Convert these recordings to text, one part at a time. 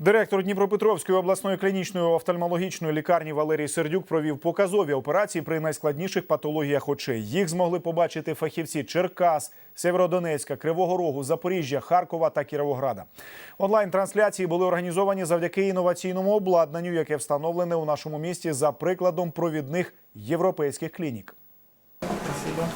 Директор Дніпропетровської обласної клінічної офтальмологічної лікарні Валерій Сердюк провів показові операції при найскладніших патологіях очей. Їх змогли побачити фахівці Черкас, Сєвєродонецька, Кривого Рогу, Запоріжжя, Харкова та Кіровограда. Онлайн-трансляції були організовані завдяки інноваційному обладнанню, яке встановлене у нашому місті за прикладом провідних європейських клінік. Спасибо.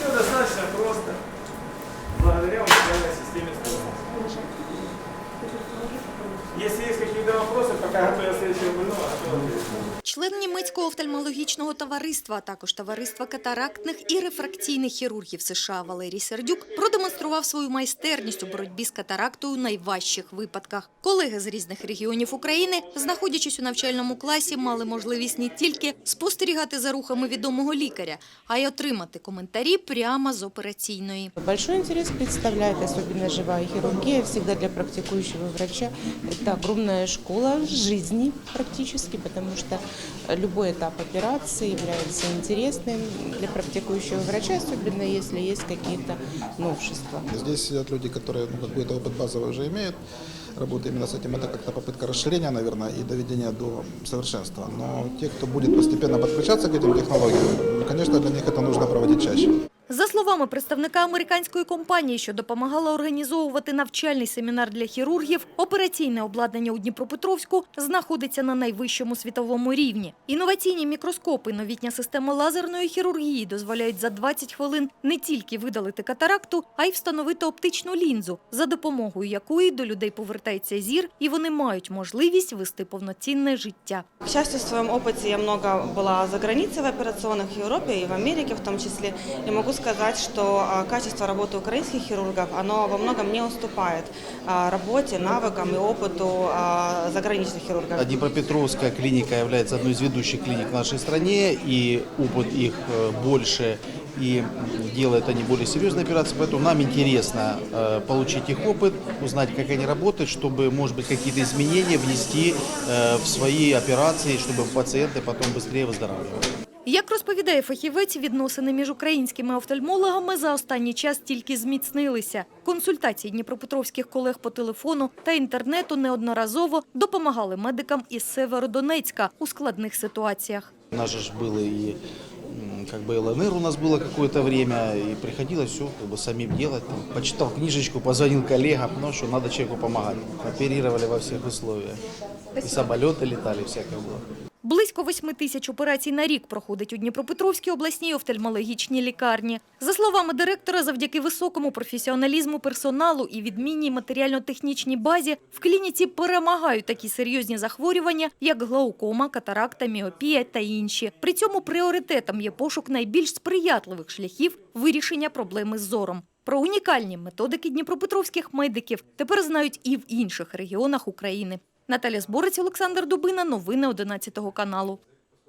Все достаточно просто. Благодаря уникальной системе стройки. Если есть какие-то вопросы, пока готовя следующего больного, готов ответить. Член німецького офтальмологічного товариства, а також товариства катарактних і рефракційних хірургів США Валерій Сердюк продемонстрував свою майстерність у боротьбі з катарактою у найважчих випадках. Колеги з різних регіонів України, знаходячись у навчальному класі, мали можливість не тільки спостерігати за рухами відомого лікаря, а й отримати коментарі прямо з операційної. Большой интерес представляет, особенно живая хирургия, всегда для практикующего врача. Это огромная школа жизни практически, потому что любой этап операции является интересным для практикующего врача, особенно если есть какие-то новшества. Здесь сидят люди, которые ну, какой-то опыт базовый уже имеют. Работа именно с этим, это как-то попытка расширения, наверное, и доведения до совершенства. Но те, кто будет постепенно подключаться к этим технологиям, ну, конечно, для них это нужно проводить чаще. За словами представника американської компанії, що допомагала організовувати навчальний семінар для хірургів, операційне обладнання у Дніпропетровську знаходиться на найвищому світовому рівні. Інноваційні мікроскопи, новітня система лазерної хірургії дозволяють за 20 хвилин не тільки видалити катаракту, а й встановити оптичну лінзу, за допомогою якої до людей повертається зір, і вони мають можливість вести повноцінне життя. К счастью, в своем опыте я много была за границей в операционных в Европе и в Америке в том числе. И могу сказать, что а, качество работы украинских хирургов, оно во многом не уступает а, работе, навыкам и опыту а, заграничных хирургов. Днепропетровская клиника является одной из ведущих клиник в нашей стране, и опыт их э, больше, и делают они более серьезные операции, поэтому нам интересно э, получить их опыт, узнать, как они работают, чтобы, может быть, какие-то изменения внести э, в свои операции, чтобы пациенты потом быстрее выздоравливали. Як розповідає фахівець, відносини між українськими офтальмологами за останній час тільки зміцнилися. Консультації дніпропетровських колег по телефону та інтернету неодноразово допомагали медикам із Северодонецька у складних ситуаціях. У нас же ж было и м, как бы ЛНР у нас было какое-то время, и приходилось все как бы самим делать. Там, почитал книжечку, позвонил коллегам, ну что, надо человеку помогать. Оперировали во всех условиях. И самолеты летали, всякое было. Близько 8 тисяч операцій на рік проходить у Дніпропетровській обласній офтальмологічній лікарні. За словами директора, завдяки високому професіоналізму персоналу і відмінній матеріально-технічній базі в клініці перемагають такі серйозні захворювання, як глаукома, катаракта, міопія та інші. При цьому пріоритетом є пошук найбільш сприятливих шляхів вирішення проблеми з зором. Про унікальні методики дніпропетровських медиків тепер знають і в інших регіонах України. Наталя Зборець, Олександр Дубина. Новини 11 каналу.